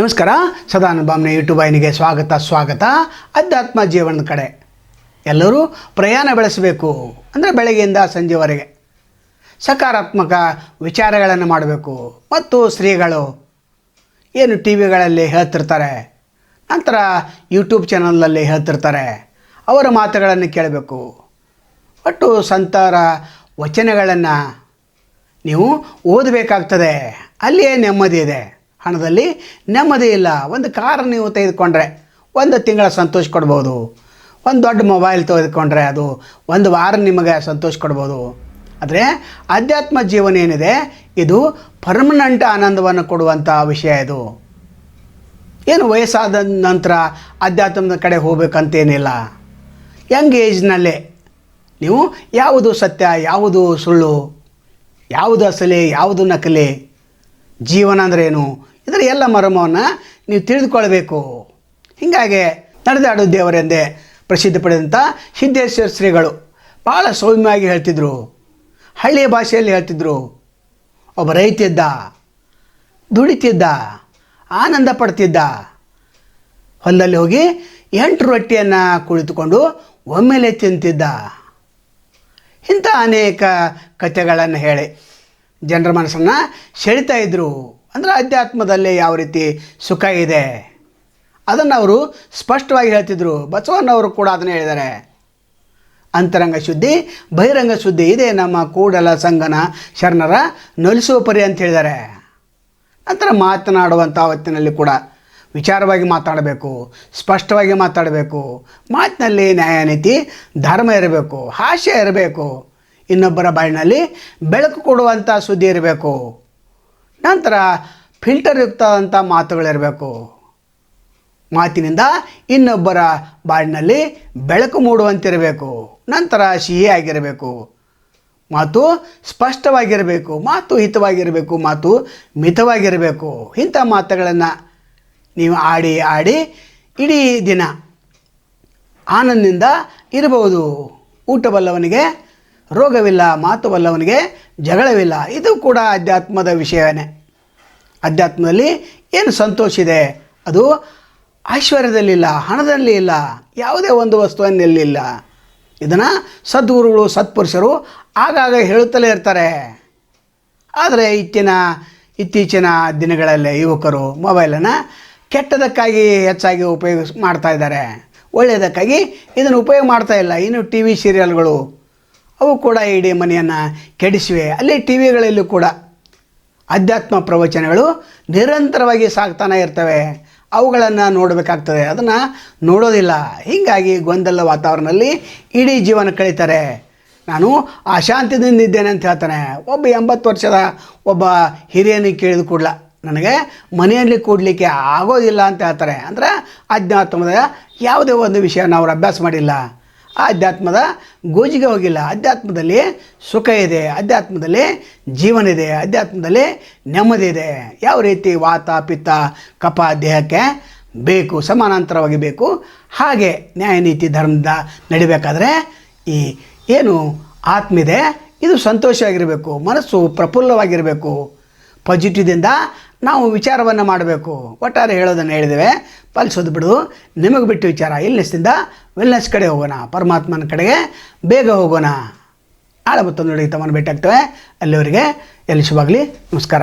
ನಮಸ್ಕಾರ. ಸದಾನಂದ ಬಾಮ್ನೆ ಯೂಟ್ಯೂಬ್ ವಾಹಿನಿಗೆ ಸ್ವಾಗತ ಸ್ವಾಗತ. ಅಧ್ಯಾತ್ಮ ಜೀವನದ ಕಡೆ. ಎಲ್ಲರೂ ಪ್ರಯಾಣ ಬೆಳೆಸಬೇಕು. ಅಂದರೆ ಬೆಳಗ್ಗೆಯಿಂದ ಸಂಜೆವರೆಗೆ. ಸಕಾರಾತ್ಮಕ ವಿಚಾರಗಳನ್ನು ಮಾಡಬೇಕು. ಮತ್ತು ಸ್ತ್ರೀಗಳು ಏನು ಟಿ ವಿಗಳಲ್ಲಿ ಹೇಳ್ತಿರ್ತಾರೆ. ನಂತರ ಯೂಟ್ಯೂಬ್ ಚಾನಲಲ್ಲಿ ಹೇಳ್ತಿರ್ತಾರೆ. ಅವರ ಮಾತುಗಳನ್ನು ಕೇಳಬೇಕು. ಒಟ್ಟು ಸಂತರ ವಚನಗಳನ್ನು ನೀವು ಓದಬೇಕಾಗ್ತದೆ. ಅಲ್ಲಿಯೇ ನೆಮ್ಮದಿ ಇದೆ. ಹಣದಲ್ಲಿ ನೆಮ್ಮದಿ ಇಲ್ಲ. ಒಂದು ಕಾರ್ ನೀವು ತೆಗೆದುಕೊಂಡ್ರೆ ಒಂದು ತಿಂಗಳ ಸಂತೋಷ ಕೊಡ್ಬೋದು. ಒಂದು ದೊಡ್ಡ ಮೊಬೈಲ್ ತೆಗೆದುಕೊಂಡ್ರೆ ಅದು ಒಂದು ವಾರ ನಿಮಗೆ ಸಂತೋಷ ಕೊಡ್ಬೋದು. ಆದರೆ ಆಧ್ಯಾತ್ಮ ಜೀವನ ಏನಿದೆ? ಇದು ಪರ್ಮನೆಂಟ್ ಆನಂದವನ್ನು ಕೊಡುವಂಥ ವಿಷಯ ಇದು. ಏನು ವಯಸ್ಸಾದ ನಂತರ ಅಧ್ಯಾತ್ಮದ ಕಡೆ ಹೋಗ್ಬೇಕಂತೇನಿಲ್ಲ. ಯಂಗ್ ಏಜ್ನಲ್ಲೇ ನೀವು ಯಾವುದು ಸತ್ಯ, ಯಾವುದು ಸುಳ್ಳು, ಯಾವುದು ಅಸಲಿ, ಯಾವುದು ನಕಲಿ ಜೀವನ ಅಂದ್ರೆ ಏನು? ಇದರ ಎಲ್ಲ ಮರ್ಮವನ್ನು ನೀವು ತಿಳಿದುಕೊಳ್ಬೇಕು ಹೀಗಾಗಿ ನಡೆದಾಡು ದೇವರೆಂದೇ ಪ್ರಸಿದ್ಧ ಪಡೆದಂಥ ಸಿದ್ದೇಶ್ವರ ಶ್ರೀಗಳು ಭಾಳ ಸೌಮ್ಯವಾಗಿ ಹೇಳ್ತಿದ್ರು. ಹಳ್ಳಿಯ ಭಾಷೆಯಲ್ಲಿ ಹೇಳ್ತಿದ್ರು. ಒಬ್ಬ ರೈತಿದ್ದ ದುಡಿತಿದ್ದ, ಆನಂದ ಪಡ್ತಿದ್ದ. ಹೊಲದಲ್ಲಿ ಹೋಗಿ ಎಂಟು ರೊಟ್ಟಿಯನ್ನು ಕುಳಿತುಕೊಂಡು ಒಮ್ಮೆಲೆ ತಿಂತಿದ್ದ. ಇಂಥ ಅನೇಕ ಕಥೆಗಳನ್ನು ಹೇಳಿ ಜನರ ಮನಸ್ಸನ್ನು ಸೆಳಿತಾ ಇದ್ದರು ಅಂದರೆ ಅಧ್ಯಾತ್ಮದಲ್ಲಿ ಯಾವ ರೀತಿ ಸುಖ ಇದೆ? ಅದನ್ನು ಅವರು ಸ್ಪಷ್ಟವಾಗಿ ಹೇಳ್ತಿದ್ರು. ಬಸವಣ್ಣವರು ಕೂಡ ಅದನ್ನು ಹೇಳಿದ್ದಾರೆ. ಅಂತರಂಗ ಶುದ್ಧಿ, ಬಹಿರಂಗ ಶುದ್ಧಿ ಇದೆ ನಮ್ಮ ಕೂಡಲ ಸಂಘನ ಶರಣರ ನೊಲಿಸುವ ಪರಿ ಅಂತ ಹೇಳಿದ್ದಾರೆ. ನಂತರ ಮಾತನಾಡುವಂಥ ಹೊತ್ತಿನಲ್ಲಿ ಕೂಡ ವಿಚಾರವಾಗಿ ಮಾತಾಡಬೇಕು, ಸ್ಪಷ್ಟವಾಗಿ ಮಾತಾಡಬೇಕು. ಮಾತಿನಲ್ಲಿ ನ್ಯಾಯ ನೀತಿ, ಧರ್ಮ ಇರಬೇಕು ಹಾಸ್ಯ ಇರಬೇಕು. ಇನ್ನೊಬ್ಬರ ಬಾಯಿನಲ್ಲಿ ಬೆಳಕು ಕೊಡುವಂಥ ಸುದ್ದಿ ಇರಬೇಕು. ನಂತರ ಫಿಲ್ಟರ್ ಯುಕ್ತವಾದಂಥ ಮಾತುಗಳಿರಬೇಕು. ಮಾತಿನಿಂದ ಇನ್ನೊಬ್ಬರ ಬಾಳಿನಲ್ಲಿ ಬೆಳಕು ಮೂಡುವಂತಿರಬೇಕು. ನಂತರ ಸಿಹಿ ಆಗಿರಬೇಕು. ಮಾತು ಸ್ಪಷ್ಟವಾಗಿರಬೇಕು. ಮಾತು ಹಿತವಾಗಿರಬೇಕು. ಮಾತು ಮಿತವಾಗಿರಬೇಕು. ಇಂಥ ಮಾತುಗಳನ್ನು ನೀವು ಆಡಿ ಆಡಿ ಇಡೀ ದಿನ ಆನಂದದಿಂದ ಇರಬಹುದು. ಊಟ ಬಲ್ಲವನಿಗೆ ರೋಗವಿಲ್ಲ ಮಾತು ಬಲ್ಲವನಿಗೆ ಜಗಳವಿಲ್ಲ. ಇದು ಕೂಡ ಅಧ್ಯಾತ್ಮದ ವಿಷಯವೇ ಅಧ್ಯಾತ್ಮದಲ್ಲಿ ಏನು ಸಂತೋಷ ಇದೆ? ಅದು ಐಶ್ವರ್ಯದಲ್ಲಿಲ್ಲ, ಹಣದಲ್ಲಿ ಇಲ್ಲ, ಯಾವುದೇ ಒಂದು ವಸ್ತುವಿನಲ್ಲಿಲ್ಲ ಇದನ್ನು ಸದ್ಗುರುಗಳು, ಸತ್ಪುರುಷರು ಆಗಾಗ ಹೇಳುತ್ತಲೇ ಇರ್ತಾರೆ. ಆದರೆ ಇತ್ತಿನ, ಇತ್ತೀಚಿನ ದಿನಗಳಲ್ಲಿ ಯುವಕರು ಮೊಬೈಲನ್ನು ಕೆಟ್ಟದಕ್ಕಾಗಿ ಹೆಚ್ಚಾಗಿ ಉಪಯೋಗ ಮಾಡ್ತಾ ಇದ್ದಾರೆ. ಒಳ್ಳೆಯದಕ್ಕಾಗಿ ಇದನ್ನು ಉಪಯೋಗ ಮಾಡ್ತಾ ಇಲ್ಲ. ಇನ್ನು ಟಿ ವಿ ಸೀರಿಯಲ್ಗಳು ಅವು ಕೂಡ ಇಡೀ ಮನೆಯನ್ನು ಕೆಡಿಸಿವೆ. ಅಲ್ಲಿ ಟಿ ವಿಗಳಲ್ಲೂ ಕೂಡ ಅಧ್ಯಾತ್ಮ ಪ್ರವಚನಗಳು ನಿರಂತರವಾಗಿ ಸಾಗ್ತಾನೆ ಇರ್ತವೆ. ಅವುಗಳನ್ನು ನೋಡಬೇಕಾಗ್ತದೆ. ಅದನ್ನು ನೋಡೋದಿಲ್ಲ. ಹೀಗಾಗಿ ಗೊಂದಲ ವಾತಾವರಣದಲ್ಲಿ ಇಡೀ ಜೀವನ ಕಳೀತಾರೆ. ನಾನು ಅಶಾಂತಿದಿಂದ ಇದ್ದೇನೆ ಅಂತ ಹೇಳ್ತಾನೆ. ಒಬ್ಬ ಎಂಬತ್ತು ವರ್ಷದ ಒಬ್ಬ ಹಿರಿಯನಿಗೆ ಕೇಳಿದ ಕೂಡಲ, ನನಗೆ ಮನೆಯಲ್ಲಿ ಕೂಡಲಿಕ್ಕೆ ಆಗೋದಿಲ್ಲ ಅಂತ ಹೇಳ್ತಾರೆ. ಅಂದರೆ ಅಧ್ಯಾತ್ಮದ ಯಾವುದೇ ಒಂದು ವಿಷಯನ ಅವರು ಅಭ್ಯಾಸ ಮಾಡಿಲ್ಲ. ಆಧ್ಯಾತ್ಮದ ಗೋಜಿಗೆ ಹೋಗಿಲ್ಲ. ಅಧ್ಯಾತ್ಮದಲ್ಲಿ ಸುಖ ಇದೆ. ಅಧ್ಯಾತ್ಮದಲ್ಲಿ ಜೀವನ ಇದೆ. ಅಧ್ಯಾತ್ಮದಲ್ಲಿ ನೆಮ್ಮದಿ ಇದೆ. ಯಾವ ರೀತಿ ವಾತ, ಪಿತ್ತ ಕಪ ದೇಹಕ್ಕೆ ಬೇಕು, ಸಮಾನಾಂತರವಾಗಿ ಬೇಕು, ಹಾಗೆ ನ್ಯಾಯ, ನೀತಿ, ಧರ್ಮದ ನಡಿಬೇಕಾದ್ರೆ ಈ ಏನು ಆತ್ಮಿದೆ ಇದು ಸಂತೋಷವಾಗಿರಬೇಕು, ಮನಸ್ಸು ಪ್ರಫುಲ್ಲವಾಗಿರಬೇಕು. ಪಾಸಿಟಿವ್ದಿಂದ ನಾವು ವಿಚಾರವನ್ನು ಮಾಡಬೇಕು. ಒಟ್ಟಾರೆ ಹೇಳೋದನ್ನು ಹೇಳಿದ್ದೇವೆ. ಪಾಲಿಸೋದು ಬಿಡು. ನಿಮಗೆ ಬಿಟ್ಟು ವಿಚಾರ ಇಲ್ನೆಸ್ದಿಂದ ವೆಲ್ನೆಸ್ ಕಡೆ ಹೋಗೋಣ, ಪರಮಾತ್ಮನ ಕಡೆಗೆ ಬೇಗ ಹೋಗೋಣ. ಆಳ ಮತ್ತೊಂದು ನೋಡಿ ತಮ್ಮನ್ನು ಭೇಟಿ ಆಗ್ತೇವೆ ಅಲ್ಲಿವರೆಗೆ ಎಲ್ಲಿ ಶುಭಾಗಲಿ. ನಮಸ್ಕಾರ.